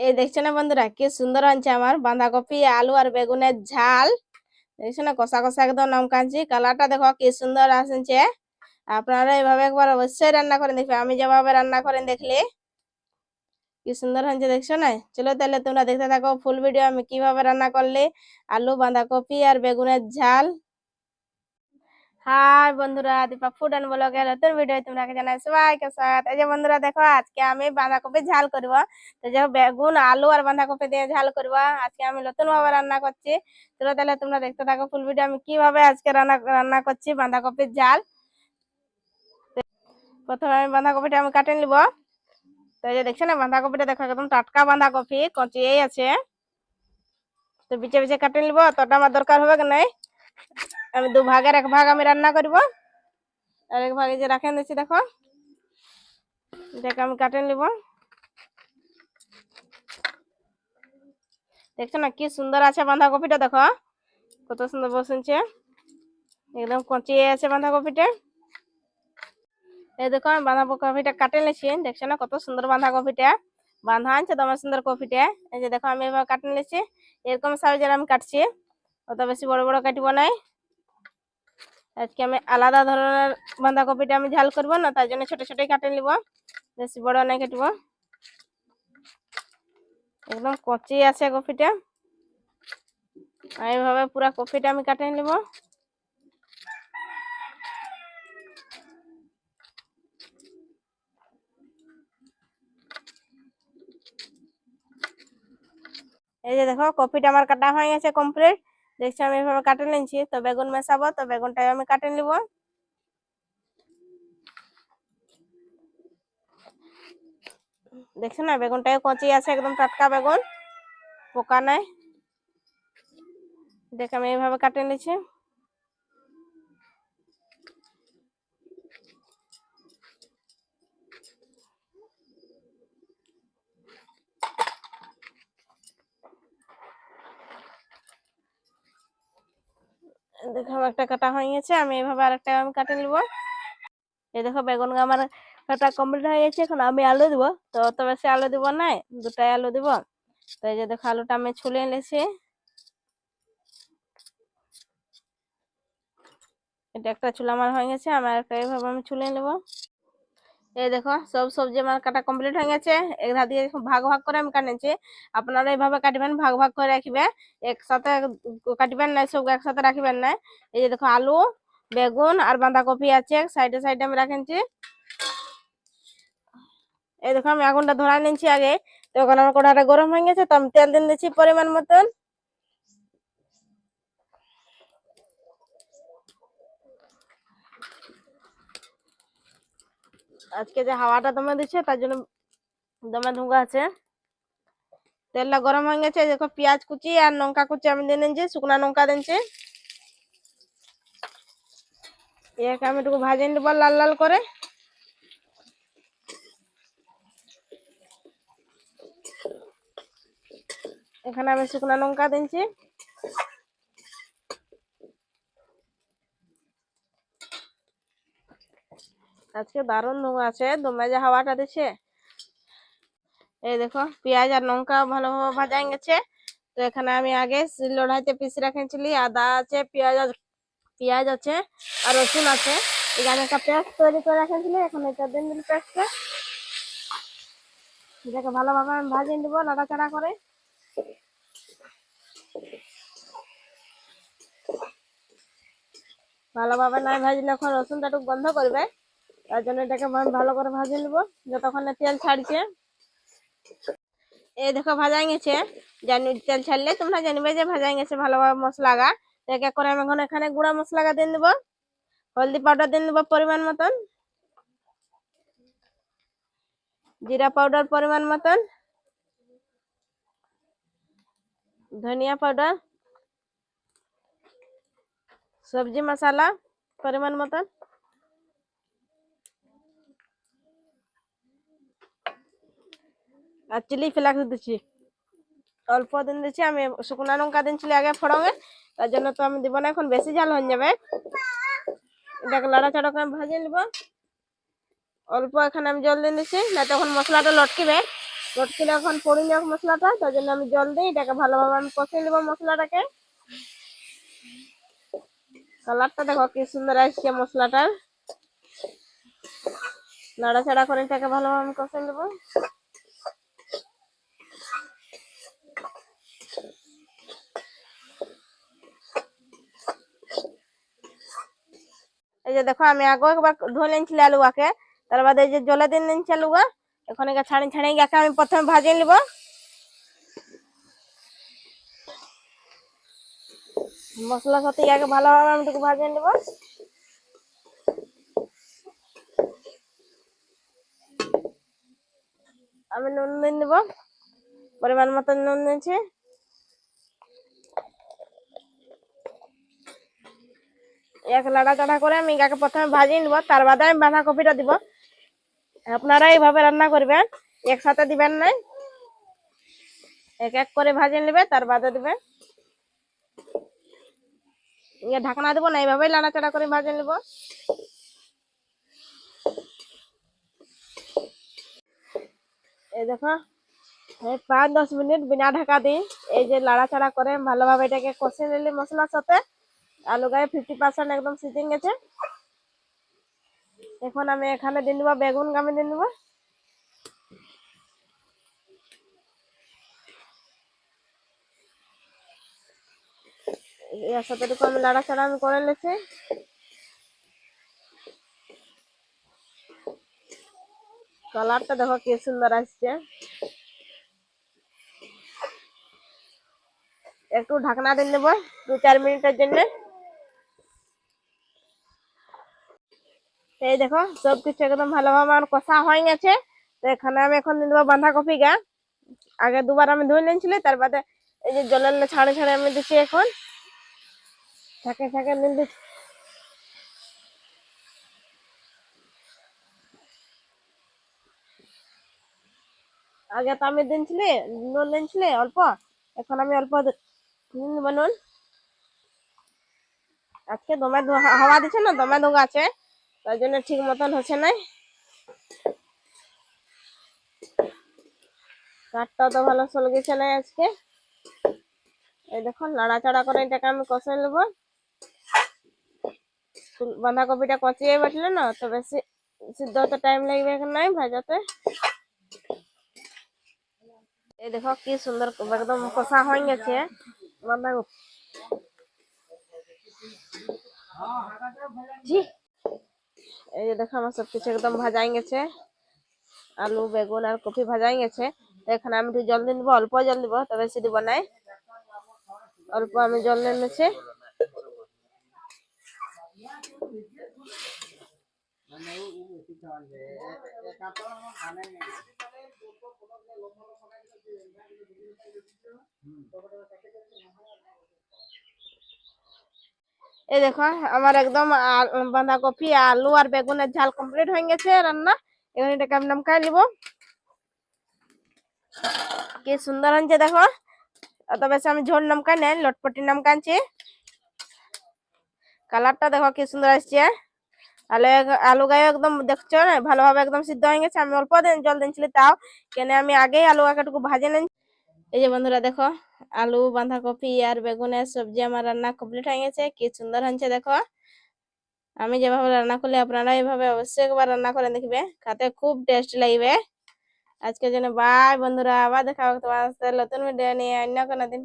এই দেখছ না বন্ধুরা, কি সুন্দর আনছে আমার? বাঁধাকপি, আলু আর বেগুনের ঝাল। দেখছ না, কষা কষা একদম নাম কাঁচি কালারটা দেখো, কি সুন্দর আসছে। আপনারা এইভাবে একবার অবশ্যই রান্না করেন দেখবে। আমি যেভাবে রান্না করেন দেখলে, কি সুন্দর হয়েছে, দেখছ না? চলো তাহলে তোমরা দেখতে থাকো ফুল ভিডিও আমি কীভাবে রান্না করলে। আলু, বাঁধাকপি আর বেগুনের ঝাল। হাই বন্ধুরা, দীপা ফুড অ্যান্ড ব্লগের নতুন ভিডিও তোমরা জানাই সবাইকে স্বাগত। এই যে বন্ধুরা, দেখো, আজকে আমি বাঁধাকপি ঝাল করব। তো যে বেগুন, আলু আর বাঁধাকপি দিয়ে ঝাল করব। আজকে আমি নতুন ভাবে রান্না করছি। চলো তাহলে তোমরা দেখতে থাকো ফুল ভিডিও আমি কীভাবে আজকে রান্না রান্না করছি বাঁধাকপির ঝাল। প্রথমে আমি বাঁধাকপিটা আমি কাটে নিব। তো এই যে দেখছ না, বাঁধাকপিটা দেখো একদম টাটকা বাঁধাকপি, কচিয়েই আছে। তো বিচে বিচে কাটে নিব। অতটা আমার দরকার হবে কি নাই? আমি দু ভাগের এক ভাগ আমি রান্না করব। আর এক ভাগে যে রাখে দিচ্ছি দেখো। এটাকে আমি কাটে নিব। দেখছ না কি সুন্দর আছে বাঁধাকপিটা, দেখো। কত সুন্দর বসেছে। একদম কচিয়ে আছে বাঁধাকপিটা। এই দেখো, আমি বাঁধাকপিটা কাটে নিয়েছি। দেখছ না কত সুন্দর বাঁধাকপিটা। বাঁধা আনছে তোমার সুন্দর কপিটা। এই যে দেখো, আমি এবার কাটে নিয়েছি। এরকম সাইজের আমি কাটছি। অত বেশি বড় বড় কাটিব নাই। আজকে আমি আলাদা ধরনের বাঁধাকপিটা আমি ঝাল করব না, তার জন্য ছোট ছোটই কাটে নিব। বেশি বড় নাই কাটবো। একদম কচি আছে কপিটা। এইভাবে পুরা কপিটা আমি কাটে নিব। এই যে দেখো, কপিটা আমার কাটা হয়ে গেছে কমপ্লিট দেখছি আমি এভাবে কাটে নিয়েছি, তো বেগুন মেশাবো, তো বেগুনটাই আমি কাটে নিব। দেখছ না, বেগুনটাই কচি আছে, একদম টাটকা বেগুন, পোকা নাই। দেখ আমি এইভাবে কাটে নিচ্ছি দেখো একটা কাটা হয়ে গেছে, আমি এইভাবে আরেকটা আমি কাটে নিব। এই দেখো বেগুন আমার কাটা কমপ্লিট হয়ে গেছে, এখন আমি আলু দিব। তো অত বেশি আলু দিব নাই দুটাই আলু দিব। তো এই যে দেখো আলুটা আমি ছুলে এনেছি। এটা একটা চুলা আমার হয়ে গেছে, আমার একটা এইভাবে আমি ছুলে নেব। এই দেখো, সব সবজি আমার কাটা কমপ্লিট হয়ে গেছে। এক ধার দিয়ে ভাগ ভাগ করে আমি কাটেছি। আপনারা এইভাবে কাটবেন, ভাগ ভাগ করে রাখবে। একসাথে কাটবেন না, সব একসাথে রাখবেন না। এই যে দেখো, আলু, বেগুন আর বাঁধাকপি আছে, সাইডে সাইডে আমি রাখেছি এই দেখো, আমি আগুনটা ধরা নিয়েছি আগে। তো ওখানে আমার কড়াটা গরম হয়ে গেছে, তো আমি তেল দিন দিচ্ছি পরিমাণ মতন। আজকে যে হাওয়াটা দমে দিচ্ছে, তার জন্য দমে ধুঙ্গা আছে। তেলটা গরম হয়ে গেছে, দেখো পেঁয়াজ কুচি আর লঙ্কা কুচি আমি দিয়ে নিচ্ছি শুকনা লঙ্কা দিচ্ছি এটাকে আমি একটু ভাজে নেব লাল লাল করে। এখানে আমি শুকনা লঙ্কা দিচ্ছি আজকে দারুণ ধোঁয়া আছে। দমে যে হাওয়াটা দিচ্ছে। এই দেখো, পেঁয়াজ আর লঙ্কা ভালোভাবে ভাজা গেছে। তো এখানে আমি আগে লোড়াইতে পিসে রেখেছিলি আদা আছে, পেঁয়াজ পেঁয়াজ আছে আর রসুন আছে। এখানে একটা পেস্ট তৈরি করে রেখেছিলি, এখন এটা দিন দিন পেস্টটা এটাকে ভালোভাবে আমি ভাজিয়ে নেব নাড়াচাড়া করে। ভালোভাবে নাই ভাজলে এখন রসুনটা একটু বন্ধ করবে। তার জন্য এটাকে ভালো করে ভাজে নেব, যতক্ষণ না তেল ছাড়ছে। এই দেখো, ভাজা গেছে। জানি তেল ছাড়লে তোমরা জানবে যে ভাজা গেছে, ভালোভাবে মশলা গা। এক এক করে আমি এখন এখানে গুঁড়া মশলা গা দিয়ে দেবো হলদি পাউডার দিয়ে দেবো পরিমাণ মতন। জিরা পাউডার পরিমাণ মতন। ধনিয়া পাউডার। সবজি মশলা পরিমাণ মতন। আর চিলি ফ্লেক্স দিচ্ছি অল্প দিন দিচ্ছি আমি শুকনা লঙ্কা দিন দিনছিলি আগে ফোড়ঙে, তার জন্য তো আমি দিব না, এখন বেশি ঝাল হয়ে যাবে। এটাকে লাড়াচাড়া করে ভাজে নিব। অল্প এখানে আমি জল দিয়ে দিচ্ছি না তখন মশলাটা লটকিবে। লটকিলে এখন পড়ে যাক মশলাটা, তার জন্য আমি জল দিই, এটাকে ভালোভাবে আমি কষে নেব মশলাটাকে। কালারটা দেখো কি সুন্দর আসছে মশলাটার। নাড়াচাড়া করে এটাকে ভালোভাবে আমি কষে নেব। এই যে দেখো, আমি আগে একবার ধুয়ে নিয়েছিলি আলুয়াকে তার বাদে এই যে জলে দিয়ে নিয়েছি আলুয়া এখন একে ছাড়ি ছাড়ি একে আমি প্রথমে ভাজিয়ে নিব। মশলার সাথে ইয়াকে ভালোভাবে আমি একটু ভাজিয়ে নিব। আমি নুন দিয়ে নেব, পরিমাণ মতো নুন নিয়েছি। এক লাড়া চাড়া করে আমি এটাকে প্রথমে ভাজিয়ে নিব, তার বাদে আমি বাঁধাকপিটা দিব। আপনারা এইভাবে রান্না করবেন, একসাথে দিবেন নাই। এক এক করে ভাজিয়ে নেবে, তার বাদে দিবে। ইয়ে ঢাকনা দেবো না, এইভাবেই লাড়াচাড়া করে ভাজে নেব। এই দেখো পাঁচ দশ মিনিট বিনা ঢাকা দিই, এই যে লাড়াচাড়া করে ভালোভাবে এটাকে কষে নিলি মশলার সাথে আলু গায়ে ফিফটি পার্সেন্ট একদম সিজিং গেছে। এখন আমি এখানে দিয়ে দেবো, বেগুন গামে দিয়ে দেবো। এর সাথে আমি লাড়াচাড়া আমি করে নিয়েছি কালারটা দেখো কি সুন্দর আসছে। একটু ঢাকনা দিয়ে নেব দু চার মিনিটের জন্য। এই দেখো সব কিছু একদম ভালোভাবে আমার কষা হয়ে গেছে। তো এখানে আমি এখন দিয়ে দেবো বাঁধাকপি গা আগে দুবার আমি ধুয়ে নিয়েছিলি তারপরে এই যে জলের ছাড়ে ছাড়ে আমি দিচ্ছি এখন। থাকে থাকে নিয়ে দিচ্ছি। আগে তো আমি দিনছিলি নুন দিনছিলি অল্প, এখন আমি অল্প নুন আজকে দমে হাওয়া দিচ্ছে না, দমে ধোয়া আছে তার জন্য ঠিক মতন হচ্ছে নাই। কাঠটাও তো ভালো সলগেছে না আজকে। এই দেখো নাড়াচাড়া করে এটাকে আমি কষে নেব। বাঁধাকপিটা কচিয়ে বাটলে না, তো বেশি সিদ্ধ হতে টাইম লাগবে নাই ভাজাতে। এই দেখো, কি সুন্দর একদম কষা হয়ে গেছে বাঁধাকপি। এই যে দেখো আমার সবকিছু একদম ভাজাই গেছে। আলু, বেগুন আর কপি ভাজাই গেছে। এখানে আমি একটু জল দিয়ে অল্প জল দিব তবে বেশি দিব নাই অল্প আমি জল নিয়ে নিয়েছি এই দেখো, আমার একদম বাঁধাকপি, আলু আর বেগুনের ঝাল কমপ্লিট হয়ে গেছে রান্না। এখানে এটাকে আমি নামকাই নিব? কি সুন্দর হয়েছে দেখো। অত বেশি আমি ঝোল নামকাই নেই লটপটি নামকানছি কালারটা দেখো কি সুন্দর আসছে। আলু আলু গায়ে একদম দেখছ ভালোভাবে একদম সিদ্ধ হয়ে গেছে। আমি অল্প দিন জল দিয়েছিলি তাও, কেন আমি আগেই আলু একটুকু ভাজে নেই এই যে বন্ধুরা দেখো, আলু, বাঁধাকপি আর বেগুনের সবজি আমার রান্না কমপ্লিট হয়ে গেছে। কি সুন্দর হয়েছে দেখো। আমি যেভাবে রান্না করলে আপনারা এভাবে অবশ্যই একবার রান্না করে দেখবে, খাতে খুব টেস্ট লাগবে। আজকের জন্য বাই বন্ধুরা, আবার দেখা হবে তোমার নতুন ভিডিও নিয়ে অন্য কোনো দিন।